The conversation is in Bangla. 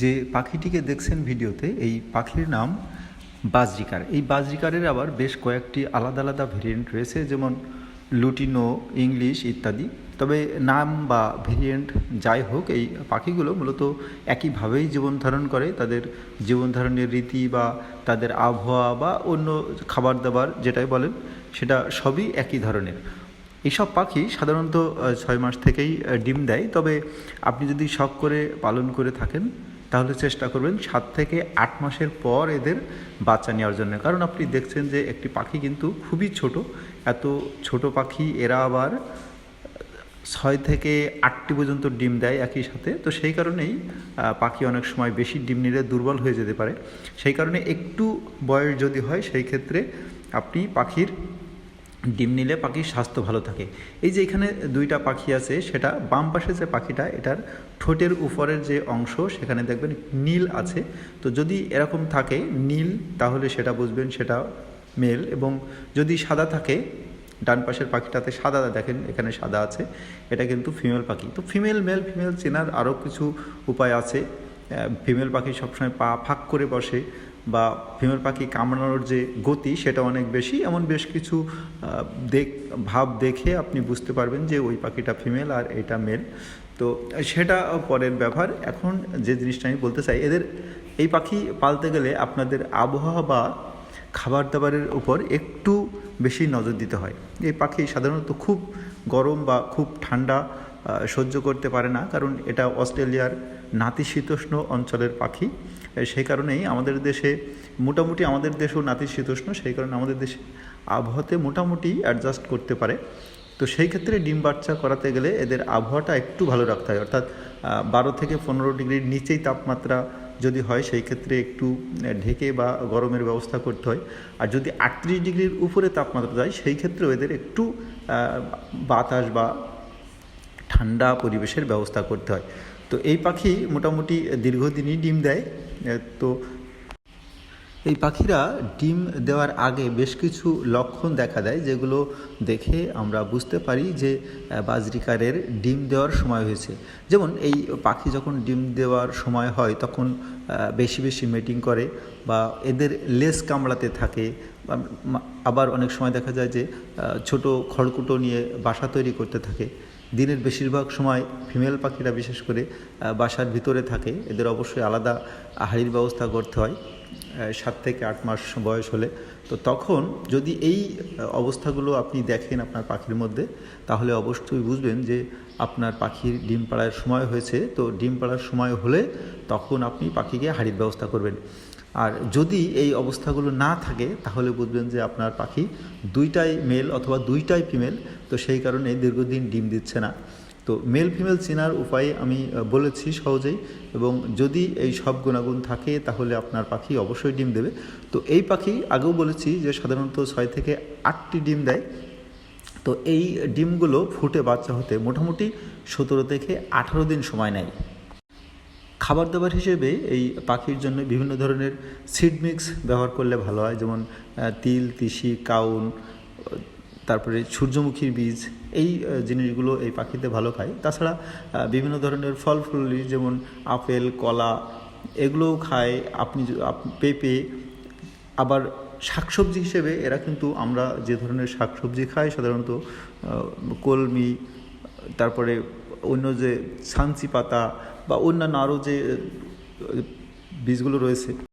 যে পাখিটিকে দেখছেন ভিডিওতে, এই পাখির নাম বাজরিকার। এই বাজরিকারের আবার বেশ কয়েকটি আলাদা আলাদা ভেরিয়েন্ট রয়েছে, যেমন লুটিনো, ইংলিশ ইত্যাদি। তবে নাম বা ভেরিয়েন্ট যাই হোক, এই পাখিগুলো মূলত একইভাবেই জীবন ধারণ করে। তাদের জীবন ধারণের রীতি বা তাদের আবহাওয়া বা অন্য খাবার দাবার যেটাই বলেন, সেটা সবই একই ধরনের। এইসব পাখি সাধারণত ছয় মাস থেকেই ডিম দেয়। তবে আপনি যদি শখ করে পালন করে থাকেন তাহলে চেষ্টা করবেন সাত থেকে আট মাসের পর এদের বাচ্চা নেওয়ার জন্য। কারণ আপনি দেখছেন যে একটি পাখি কিন্তু খুবই ছোট। এত ছোট পাখি এরা আবার ছয় থেকে আটটি পর্যন্ত ডিম দেয় একই সাথে। তো সেই কারণেই পাখি অনেক সময় বেশি ডিম নিলে দুর্বল হয়ে যেতে পারে। সেই কারণে একটু বয়স যদি হয়, সেই ক্ষেত্রে আপনি পাখির ডিম নিলে পাখির স্বাস্থ্য ভালো থাকে। এই যে এখানে দুইটা পাখি আছে, সেটা বাম পাশে যে পাখিটা, এটার ঠোঁটের উপরের যে অংশ, সেখানে দেখবেন নীল আছে। তো যদি এরকম থাকে নীল, তাহলে সেটা বুঝবেন সেটা মেল। এবং যদি সাদা থাকে, ডান পাশের পাখিটাতে সাদা দেখেন, এখানে সাদা আছে, এটা কিন্তু ফিমেল পাখি। তো ফিমেল, মেল, ফিমেল চেনার আরও কিছু উপায় আছে। ফিমেল পাখি সবসময় পা ফাঁক করে বসে। বা ফিমেল পাখি কামড়ানোর যে গতি, সেটা অনেক বেশি। এমন বেশ কিছু দেখ, ভাব দেখে আপনি বুঝতে পারবেন যে ওই পাখিটা ফিমেল আর এটা মেল। তো সেটা পরের ব্যাপার এখন যে জিনিসটা আমি বলতে চাই, এদের এই পাখি পালতে গেলে আপনাদের আবহাওয়া বা খাবার দাবারের উপর একটু বেশি নজর দিতে হয়। এই পাখি সাধারণত খুব গরম বা খুব ঠান্ডা সহ্য করতে পারে না, কারণ এটা অস্ট্রেলিয়ার নাতিশীতোষ্ণ অঞ্চলের পাখি। সেই কারণেই আমাদের দেশে মোটামুটি আমাদের দেশেও নাতিশীতোষ্ণ, সেই কারণে আমাদের দেশে আবহাওয়াতে মোটামুটি অ্যাডজাস্ট করতে পারে। তো সেই ক্ষেত্রে ডিম বাচ্চা করাতে গেলে এদের আবহাওয়াটা একটু ভালো রাখতে হয়। অর্থাৎ বারো থেকে পনেরো ডিগ্রির নিচেই তাপমাত্রা যদি হয়, সেই ক্ষেত্রে একটু ঢেকে বা গরমের ব্যবস্থা করতে হয়। আর যদি আটত্রিশ ডিগ্রির উপরে তাপমাত্রা যায়, সেই ক্ষেত্রে এদের একটু বাতাস বা ঠান্ডা পরিবেশের ব্যবস্থা করতে হয়। তো এই পাখি মোটামুটি দীর্ঘদিনই ডিম দেয়। তো এই পাখিরা ডিম দেওয়ার আগে বেশ কিছু লক্ষণ দেখা দেয়, যেগুলো দেখে আমরা বুঝতে পারি যে বাজরিকারের ডিম দেওয়ার সময় হয়েছে। যেমন এই পাখি যখন ডিম দেওয়ার সময় হয়, তখন বেশি বেশি মেটিং করে বা এদের লেস কামড়াতে থাকে আবার অনেক সময় দেখা যায় যে ছোট খড়কুটো নিয়ে বাসা তৈরি করতে থাকে। দিনের বেশিরভাগ সময় ফিমেল পাখিরা বিশেষ করে বাসার ভিতরে থাকে। এদের অবশ্যই আলাদা হাড়ির ব্যবস্থা করতে হয়। সাত থেকে আট মাস বয়স হলে তো তখন যদি এই অবস্থাগুলো আপনি দেখেন আপনার পাখির মধ্যে, তাহলে অবশ্যই বুঝবেন যে আপনার পাখির ডিম পাড়ার সময় হয়েছে। তো ডিম পাড়ার সময় হলে তখন আপনি পাখিকে হাড়ির ব্যবস্থা করবেন। আর যদি এই অবস্থাগুলো না থাকে, তাহলে বুঝবেন যে আপনার পাখি দুইটাই মেল অথবা দুইটাই ফিমেল তো সেই কারণে দীর্ঘদিন ডিম দিচ্ছে না। তো মেল ফিমেল চেনার উপায় আমি বলেছি সহজেই এবং যদি এই সব গুণাগুণ থাকে তাহলে আপনার পাখি অবশ্যই ডিম দেবে। তো এই পাখি আগেও বলেছি যে সাধারণত ছয় থেকে আটটি ডিম দেয়। তো এই ডিমগুলো ফুটে বাচ্চা হতে মোটামুটি সতেরো থেকে আঠারো দিন সময় নেয়। খাবার দাবার হিসেবে এই পাখির জন্য বিভিন্ন ধরনের সিড মিক্স ব্যবহার করলে ভালো হয়, যেমন তিল, তিসি, কাউন তারপরে সূর্যমুখীর বীজ, এই জিনিসগুলো এই পাখিতে ভালো খায়। তাছাড়া বিভিন্ন ধরনের ফল ফুলি যেমন আপেল, কলা, এগুলোও খায়। আপনি আপ- পেঁপে, আবার শাকসবজি হিসেবে এরা কিন্তু আমরা যে ধরনের শাকসবজি খাই, সাধারণত কলমি, তারপরে অন্য যে ছাঞ্চি পাতা বা অন্যান্য আরও যে বীজগুলো রয়েছে।